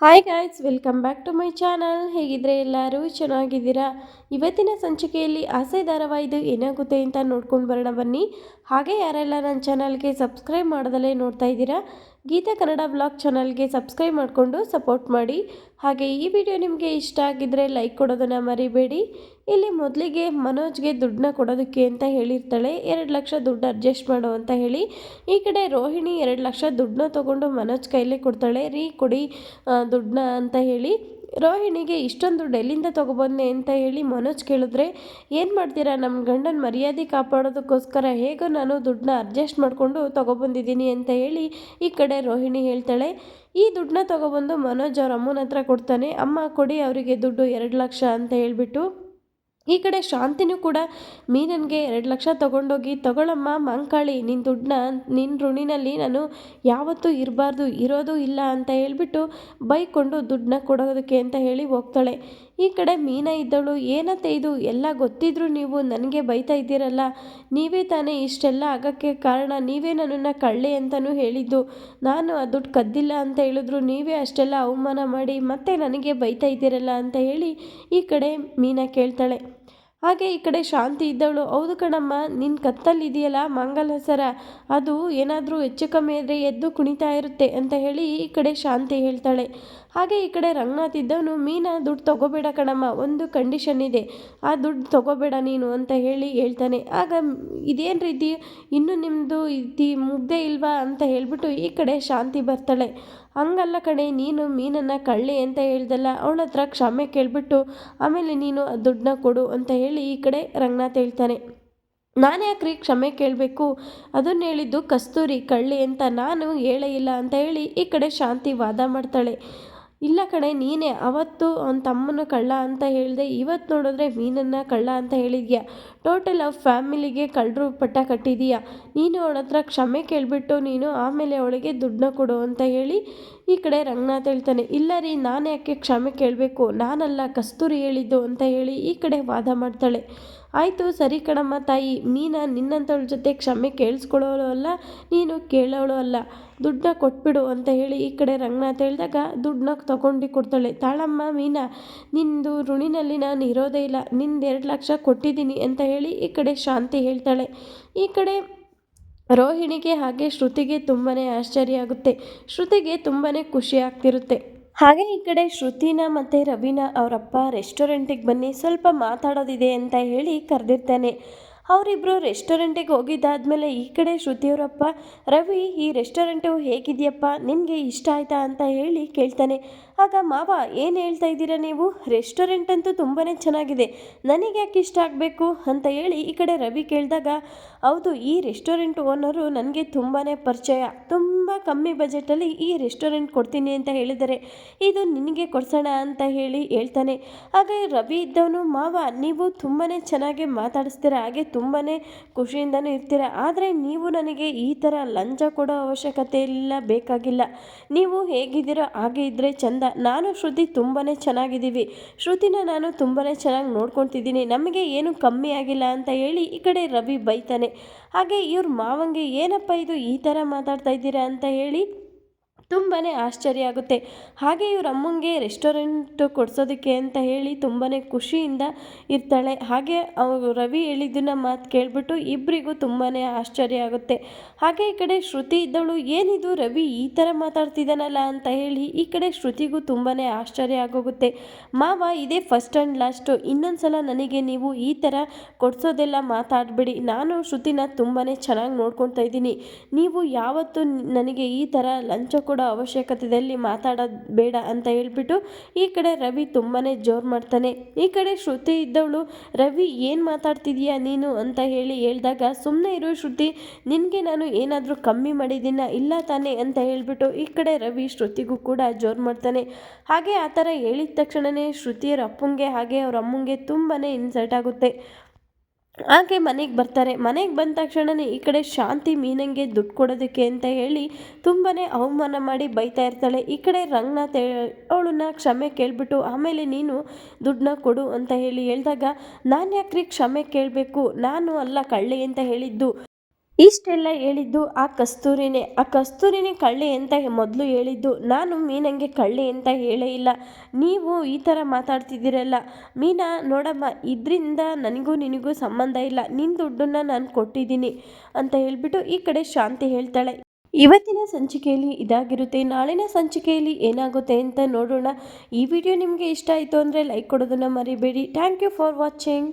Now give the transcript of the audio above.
Hi guys welcome back to my channel ಹೇಗಿದ್ರೆ ಎಲ್ಲರೂ ಚೆನ್ನಾಗಿದ್ದೀರಾ? ಇವತ್ತಿನ ಸಂಚಿಕೆಯಲ್ಲಿ ಆಸೆ ಧಾರಾವಾಹಿದು ಏನಾಗುತ್ತೆ ಅಂತ ನೋಡ್ಕೊಂಡು ಬರೋಣ ಬನ್ನಿ. ಹಾಗೆ ಯಾರೆಲ್ಲ ನನ್ನ ಚಾನಲ್ಗೆ ಸಬ್ಸ್ಕ್ರೈಬ್ ಮಾಡೋದಲ್ಲೇ ನೋಡ್ತಾ ಇದ್ದೀರಾ, ಗೀತಾ ಕನ್ನಡ ಬ್ಲಾಗ್ ಚಾನಲ್ಗೆ ಸಬ್ಸ್ಕ್ರೈಬ್ ಮಾಡಿಕೊಂಡು ಸಪೋರ್ಟ್ ಮಾಡಿ. ಹಾಗೆ ಈ ವಿಡಿಯೋ ನಿಮಗೆ ಇಷ್ಟ ಆಗಿದ್ದರೆ ಲೈಕ್ ಕೊಡೋದನ್ನು ಮರಿಬೇಡಿ. ಇಲ್ಲಿ ಮೊದಲಿಗೆ ಮನೋಜ್ಗೆ ದುಡ್ಡನ್ನ ಕೊಡೋದಕ್ಕೆ ಅಂತ ಹೇಳಿರ್ತಾಳೆ, ಎರಡು ಲಕ್ಷ ದುಡ್ಡು ಅಡ್ಜಸ್ಟ್ ಮಾಡು ಅಂತ ಹೇಳಿ. ಈ ಕಡೆ ರೋಹಿಣಿ ಎರಡು ಲಕ್ಷ ದುಡ್ಡನ್ನ ತೊಗೊಂಡು ಮನೋಜ್ ಕೈಲೇ ಕೊಡ್ತಾಳೆ, ರೀ ಕೊಡಿ ದುಡ್ಡನ್ನ ಅಂತ ಹೇಳಿ. ರೋಹಿಣಿಗೆ ಇಷ್ಟೊಂದು ದುಡ್ಡು ಎಲ್ಲಿಂದ ತೊಗೊಬಂದೆ ಅಂತ ಹೇಳಿ ಮನೋಜ್ ಕೇಳಿದ್ರೆ, ಏನು ಮಾಡ್ತೀರಾ? ನಮ್ಮ ಗಂಡನ ಮರ್ಯಾದೆ ಕಾಪಾಡೋದಕ್ಕೋಸ್ಕರ ಹೇಗೋ ನಾನು ದುಡ್ಡನ್ನ ಅಡ್ಜಸ್ಟ್ ಮಾಡಿಕೊಂಡು ತೊಗೊಬಂದಿದ್ದೀನಿ ಅಂತ ಹೇಳಿ ಈ ಕಡೆ ರೋಹಿಣಿ ಹೇಳ್ತಾಳೆ. ಈ ದುಡ್ಡನ್ನ ತೊಗೊಬಂದು ಮನೋಜ್ ಅವ್ರ ಅಮ್ಮನ ಹತ್ರ ಕೊಡ್ತಾನೆ, ಅಮ್ಮ ಕೊಡಿ ಅವರಿಗೆ ದುಡ್ಡು ಎರಡು ಲಕ್ಷ ಅಂತ ಹೇಳ್ಬಿಟ್ಟು ಈ ಕಡೆ ಶಾಂತಿನೂ ಕೂಡ ಮೀನನ್ಗೆ ಎರಡು ಲಕ್ಷ ತಗೊಂಡೋಗಿ, ತಗೊಳಮ್ಮ ಮಂಕಾಳಿ ನಿನ್ನ ದುಡ್ಡನ್ನ ನಿನ್ನ ಋಣಿನಲ್ಲಿ ನಾನು ಯಾವತ್ತೂ ಇರಬಾರ್ದು, ಇರೋದು ಇಲ್ಲ ಅಂತ ಹೇಳ್ಬಿಟ್ಟು ಬೈಕೊಂಡು ದುಡ್ಡನ್ನ ಕೊಡೋದಕ್ಕೆ ಅಂತ ಹೇಳಿ ಹೋಗ್ತಾಳೆ. ಈ ಕಡೆ ಮೀನ ಇದ್ದಳು ಏನತ್ತೆ ಇದು ಎಲ್ಲ ಗೊತ್ತಿದ್ರು ನೀವು ನನಗೆ ಬೈತಾ ಇದ್ದೀರಲ್ಲ? ನೀವೇ ತಾನೇ ಇಷ್ಟೆಲ್ಲ ಆಗೋಕ್ಕೆ ಕಾರಣ, ನೀವೇ ನನ್ನನ್ನು ಕಳ್ಳೆ ಅಂತಲೂ ಹೇಳಿದ್ದು. ನಾನು ಆ ದುಡ್ಡು ಕದ್ದಿಲ್ಲ ಅಂತ ಹೇಳಿದ್ರು, ನೀವೇ ಅಷ್ಟೆಲ್ಲ ಅವಮಾನ ಮಾಡಿ ಮತ್ತೆ ನನಗೆ ಬೈತಾ ಇದ್ದೀರಲ್ಲ ಅಂತ ಹೇಳಿ ಈ ಕಡೆ ಮೀನಾ ಕೇಳ್ತಾಳೆ. ಹಾಗೆ ಈ ಕಡೆ ಶಾಂತಿ ಇದ್ದವಳು, ಹೌದು ಕಣಮ್ಮ ನಿನ್ನ ಕತ್ತಲ್ಲಿದೆಯಲ್ಲ ಮಂಗಲಸರ ಅದು ಏನಾದರೂ ಹೆಚ್ಚು ಕಮ್ಮಿ ಆದರೆ ಎದ್ದು ಕುಣಿತಾ ಇರುತ್ತೆ ಅಂತ ಹೇಳಿ ಈ ಕಡೆ ಶಾಂತಿ ಹೇಳ್ತಾಳೆ. ಹಾಗೆ ಈ ಕಡೆ ರಂಗನಾಥ್ ಇದ್ದವನು ಮೀನಾ, ದುಡ್ಡು ತಗೋಬೇಡ ಕಣಮ್ಮ, ಒಂದು ಕಂಡೀಷನ್ ಇದೆ. ಆ ದುಡ್ಡು ತಗೋಬೇಡ ನೀನು, ಅಂತ ಹೇಳಿ ಹೇಳ್ತಾನೆ. ಆಗ ಇದೇನು ರೀತಿ, ಇನ್ನು ನಿಮ್ಮದು ಇತಿ ಮುಗ್ದೇ ಇಲ್ವಾ? ಅಂತ ಹೇಳಿಬಿಟ್ಟು ಈ ಕಡೆ ಶಾಂತಿ ಬರ್ತಾಳೆ. ಹಂಗಲ್ಲ ಕಣೆ, ನೀನು ಮೀನನ್ನು ಕಳ್ಳಿ ಅಂತ ಹೇಳ್ದಲ್ಲ, ಅವಳ ಹತ್ರ ಕ್ಷಮೆ ಕೇಳಿಬಿಟ್ಟು, ಆಮೇಲೆ ನೀನು ದುಡ್ಡನ್ನ ಕೊಡು, ಅಂತ ಹೇಳಿ ಈ ಕಡೆ ರಂಗನಾಥ್ ಹೇಳ್ತಾನೆ. ನಾನು ಯಾಕ್ರಿ ಕ್ಷಮೆ ಕೇಳಬೇಕು? ಅದನ್ನು ಹೇಳಿದ್ದು ಕಸ್ತೂರಿ ಕಳ್ಳಿ ಅಂತ ನಾನು ಹೇಳೇ ಇಲ್ಲ, ಅಂತ ಹೇಳಿ ಈ ಕಡೆ ಶಾಂತಿ ವಾದ ಮಾಡ್ತಾಳೆ. ಇಲ್ಲ ಕಣೆ, ನೀನೇ ಅವತ್ತು ಅವನ ತಮ್ಮನ ಕಳ್ಳ ಅಂತ ಹೇಳಿದೆ ಇವತ್ತು ನೋಡಿದ್ರೆ ಮೀನನ್ನು ಕಳ್ಳ ಅಂತ ಹೇಳಿದ್ಯಾ? ಟೋಟಲ್ ಆ ಫ್ಯಾಮಿಲಿಗೆ ಕಳ್ಳರು ಪಟ್ಟ ಕಟ್ಟಿದೀಯಾ? ನೀನು ಅವಳ ಹತ್ರ ಕ್ಷಮೆ ಕೇಳಿಬಿಟ್ಟು ನೀನು ಆಮೇಲೆ ಅವಳಿಗೆ ದುಡ್ಡನ್ನ ಕೊಡು ಅಂತ ಹೇಳಿ ಈ ಕಡೆ ರಂಗನಾಥ್ ಹೇಳ್ತಾನೆ, ಇಲ್ಲ ರೀ, ನಾನು ಯಾಕೆ ಕ್ಷಮೆ ಕೇಳಬೇಕು? ನಾನಲ್ಲ ಕಸ್ತೂರಿ ಹೇಳಿದ್ದು ಅಂತ ಹೇಳಿ ಈ ಕಡೆ ವಾದ ಮಾಡ್ತಾಳೆ. ಆಯಿತು, ಸರಿ ಕಣಮ್ಮ, ತಾಯಿ. ಮೀನಾ ನಿನ್ನಂಥವ್ಳ ಜೊತೆ ಕ್ಷಮೆ ಕೇಳಿಸ್ಕೊಳ್ಳೋಳು ಅಲ್ಲ, ನೀನು ಕೇಳೋಳು ಅಲ್ಲ. ದುಡ್ಡನ್ನ ಕೊಟ್ಬಿಡು ಅಂತ ಹೇಳಿ ಈ ಕಡೆ ರಂಗನಾಥ್ ಹೇಳಿದಾಗ ದುಡ್ಡನ್ನ ತಗೊಂಡು ಕೊಡ್ತಾಳೆ. ತಾಳಮ್ಮ, ಮೀನಾ, ನಿಂದು ಋಣಿನಲ್ಲಿ ನಾನು ಇರೋದೇ ಇಲ್ಲ. ನಿಂದು ಎರಡು ಲಕ್ಷ ಕೊಟ್ಟಿದ್ದೀನಿ ಅಂತ ಹೇಳಿ ಈ ಕಡೆ ಶಾಂತಿ ಹೇಳ್ತಾಳೆ. ಈ ಕಡೆ ರೋಹಿಣಿಗೆ ಹಾಗೆ ಶ್ರುತಿಗೆ ತುಂಬಾ ಆಶ್ಚರ್ಯ ಆಗುತ್ತೆ. ಶ್ರುತಿಗೆ ತುಂಬಾ ಖುಷಿ ಆಗ್ತಿರುತ್ತೆ. ಹಾಗೆ ಈ ಕಡೆ ಶ್ರುತಿನ ಮತ್ತು ರವಿನ ಅವರಪ್ಪ ರೆಸ್ಟೋರೆಂಟಿಗೆ ಬನ್ನಿ, ಸ್ವಲ್ಪ ಮಾತಾಡೋದಿದೆ ಅಂತ ಹೇಳಿ ಕರೆದಿರ್ತಾನೆ. ಅವರಿಬ್ಬರು ರೆಸ್ಟೋರೆಂಟಿಗೆ ಹೋಗಿದ್ದಾದಮೇಲೆ ಈ ಕಡೆ ಶ್ರುತಿಯವರಪ್ಪ, ರವಿ, ಈ ರೆಸ್ಟೋರೆಂಟು ಹೇಗಿದೆಯಪ್ಪ? ನಿಮಗೆ ಇಷ್ಟ ಆಯ್ತಾ? ಅಂತ ಹೇಳಿ ಕೇಳ್ತಾನೆ. ಆಗ ಮಾವ, ಏನು ಹೇಳ್ತಾ ಇದ್ದೀರಾ ನೀವು? ರೆಸ್ಟೋರೆಂಟ್ ಅಂತೂ ತುಂಬಾ ಚೆನ್ನಾಗಿದೆ. ನನಗೆ ಯಾಕೆ ಇಷ್ಟ ಆಗಬೇಕು? ಅಂತ ಹೇಳಿ ಈ ಕಡೆ ರವಿ ಕೇಳಿದಾಗ, ಹೌದು, ಈ ರೆಸ್ಟೋರೆಂಟ್ ಓನರು ನನಗೆ ತುಂಬಾ ಪರಿಚಯ. ತುಂಬ ಕಮ್ಮಿ ಬಜೆಟಲ್ಲಿ ಈ ರೆಸ್ಟೋರೆಂಟ್ ಕೊಡ್ತೀನಿ ಅಂತ ಹೇಳಿದರೆ ಇದು ನಿನಗೆ ಕೊಡ್ಸೋಣ ಅಂತ ಹೇಳಿ ಹೇಳ್ತಾನೆ. ಆಗ ರವಿ ಇದ್ದವನು, ಮಾವ, ನೀವು ತುಂಬಾ ಚೆನ್ನಾಗಿ ಮಾತಾಡಿಸ್ತೀರ, ಹಾಗೆ ತುಂಬಾ ಖುಷಿಯಿಂದನೂ ಇರ್ತೀರ, ಆದರೆ ನೀವು ನನಗೆ ಈ ಥರ ಲಂಚ ಕೊಡೋ ಅವಶ್ಯಕತೆ ಇಲ್ಲ, ಬೇಕಾಗಿಲ್ಲ. ನೀವು ಹೇಗಿದ್ದೀರೋ ಹಾಗೆ ಇದ್ದರೆ ಚಂದ. ನಾನು ಶ್ರುತಿ ತುಂಬಾ ಚೆನ್ನಾಗಿದ್ದೀವಿ. ಶ್ರುತಿನ ನಾನು ತುಂಬಾ ಚೆನ್ನಾಗಿ ನೋಡ್ಕೊತಿದ್ದೀನಿ ನಮಗೆ ಏನು ಕಮ್ಮಿ ಆಗಿಲ್ಲ ಅಂತ ಹೇಳಿ ಈ ಕಡೆ ರವಿ ಬೈತಾನೆ. ಹಾಗೆ ಇವ್ರ ಮಾವಂಗೆ, ಏನಪ್ಪ ಇದು ಈ ಥರ ಮಾತಾಡ್ತಾ ಇದ್ದೀರಾ? ಹೇಳಿ ತುಂಬಾ ಆಶ್ಚರ್ಯ ಆಗುತ್ತೆ. ಹಾಗೆ ಇವ್ರ ಅಮ್ಮಂಗೆ ರೆಸ್ಟೋರೆಂಟ್ ಕೊಡ್ಸೋದಕ್ಕೆ ಅಂತ ಹೇಳಿ ತುಂಬಾ ಖುಷಿಯಿಂದ ಇರ್ತಾಳೆ. ಹಾಗೆ ಅವರು ರವಿ ಹೇಳಿದ್ದನ್ನ ಮಾತು ಕೇಳಿಬಿಟ್ಟು ಇಬ್ಬರಿಗೂ ತುಂಬಾ ಆಶ್ಚರ್ಯ ಆಗುತ್ತೆ. ಹಾಗೆ ಈ ಕಡೆ ಶ್ರುತಿ ಇದ್ದವಳು, ಏನಿದು ರವಿ ಈ ಥರ ಮಾತಾಡ್ತಿದ್ದಾನಲ್ಲ ಅಂತ ಹೇಳಿ ಈ ಕಡೆ ಶ್ರುತಿಗೂ ತುಂಬಾ ಆಶ್ಚರ್ಯ ಆಗೋಗುತ್ತೆ. ಮಾವ, ಇದೇ ಫಸ್ಟ್ ಆ್ಯಂಡ್ ಲಾಸ್ಟು ಇನ್ನೊಂದು ಸಲ ನನಗೆ ನೀವು ಈ ಥರ ಕೊಡಿಸೋದೆಲ್ಲ ಮಾತಾಡಬೇಡಿ. ನಾನು ಶ್ರುತಿನ ತುಂಬಾ ಚೆನ್ನಾಗಿ ನೋಡ್ಕೊತಾ ಇದ್ದೀನಿ. ನೀವು ಯಾವತ್ತೂ ನನಗೆ ಈ ಥರ ಲಂಚ ಅವಶ್ಯಕತೆಯಲ್ಲಿ ಮಾತಾಡೋದು ಬೇಡ ಅಂತ ಹೇಳ್ಬಿಟ್ಟು ಈ ಕಡೆ ರವಿ ತುಂಬಾ ಜೋರು ಮಾಡ್ತಾನೆ. ಈ ಕಡೆ ಶ್ರುತಿ ಇದ್ದವಳು, ರವಿ, ಏನು ಮಾತಾಡ್ತಿದೀಯಾ ನೀನು? ಅಂತ ಹೇಳಿ ಹೇಳಿದಾಗ ಸುಮ್ಮನೆ ಇರೋ ಶ್ರುತಿ, ನಿನಗೆ ನಾನು ಏನಾದರೂ ಕಮ್ಮಿ ಮಾಡಿದ್ದೀನ? ಇಲ್ಲ ತಾನೇ? ಅಂತ ಹೇಳಿಬಿಟ್ಟು ಈ ಕಡೆ ರವಿ ಶ್ರುತಿಗೂ ಕೂಡ ಜೋರು ಮಾಡ್ತಾನೆ. ಹಾಗೆ ಆ ಥರ ಹೇಳಿದ ತಕ್ಷಣವೇ ಶ್ರುತಿಯರ ಅಪ್ಪಂಗೆ ಹಾಗೆ ಅವ್ರ ಅಮ್ಮಂಗೆ ತುಂಬಾ ಇನ್ಸಲ್ಟ್ ಆಗುತ್ತೆ. ಹಾಗೆ ಮನೆಗೆ ಬರ್ತಾರೆ. ಮನೆಗೆ ಬಂದ ತಕ್ಷಣನೇ ಈ ಕಡೆ ಶಾಂತಿ ಮೀನಂಗೆ ದುಡ್ಡು ಕೊಡೋದಕ್ಕೆ ಅಂತ ಹೇಳಿ ತುಂಬಾ ಅವಮಾನ ಮಾಡಿ ಬೈತಾ ಇರ್ತಾಳೆ. ಈ ಕಡೆ ರಂಗನಾಥ್ ಅವಳನ್ನ ಕ್ಷಮೆ ಕೇಳಿಬಿಟ್ಟು, ಆಮೇಲೆ ನೀನು ದುಡ್ಡನ್ನ ಕೊಡು ಅಂತ ಹೇಳಿ ಹೇಳಿದಾಗ, ನಾನು ಯಾಕ್ರಿ ಕ್ಷಮೆ ಕೇಳಬೇಕು? ನಾನು ಅಲ್ಲ ಕಳ್ಳಿ ಅಂತ ಹೇಳಿದ್ದು. ಇಷ್ಟೆಲ್ಲ ಹೇಳಿದ್ದು ಆ ಕಸ್ತೂರಿನೇ. ಆ ಕಸ್ತೂರಿನೇ ಕಳ್ಳಿ ಅಂತ ಮೊದಲು ಹೇಳಿದ್ದು. ನಾನು ಮೀನಂಗೆ ಕಳ್ಳಿ ಅಂತ ಹೇಳೇ ಇಲ್ಲ. ನೀವು ಈ ಥರ ಮಾತಾಡ್ತಿದ್ದೀರಲ್ಲ. ಮೀನಾ, ನೋಡಮ್ಮ, ಇದರಿಂದ ನನಗೂ ನಿನಗೂ ಸಂಬಂಧ ಇಲ್ಲ. ನಿನ್ನ ದುಡ್ಡನ್ನು ನಾನು ಕೊಟ್ಟಿದ್ದೀನಿ ಅಂತ ಹೇಳಿಬಿಟ್ಟು ಈ ಕಡೆ ಶಾಂತಿ ಹೇಳ್ತಾಳೆ. ಇವತ್ತಿನ ಸಂಚಿಕೆಯಲ್ಲಿ ಇದಾಗಿರುತ್ತೆ. ನಾಳಿನ ಸಂಚಿಕೆಯಲ್ಲಿ ಏನಾಗುತ್ತೆ ಅಂತ ನೋಡೋಣ. ಈ ವಿಡಿಯೋ ನಿಮಗೆ ಇಷ್ಟ ಆಯಿತು ಅಂದರೆ ಲೈಕ್ ಕೊಡೋದನ್ನು ಮರಿಬೇಡಿ. Thank you for watching.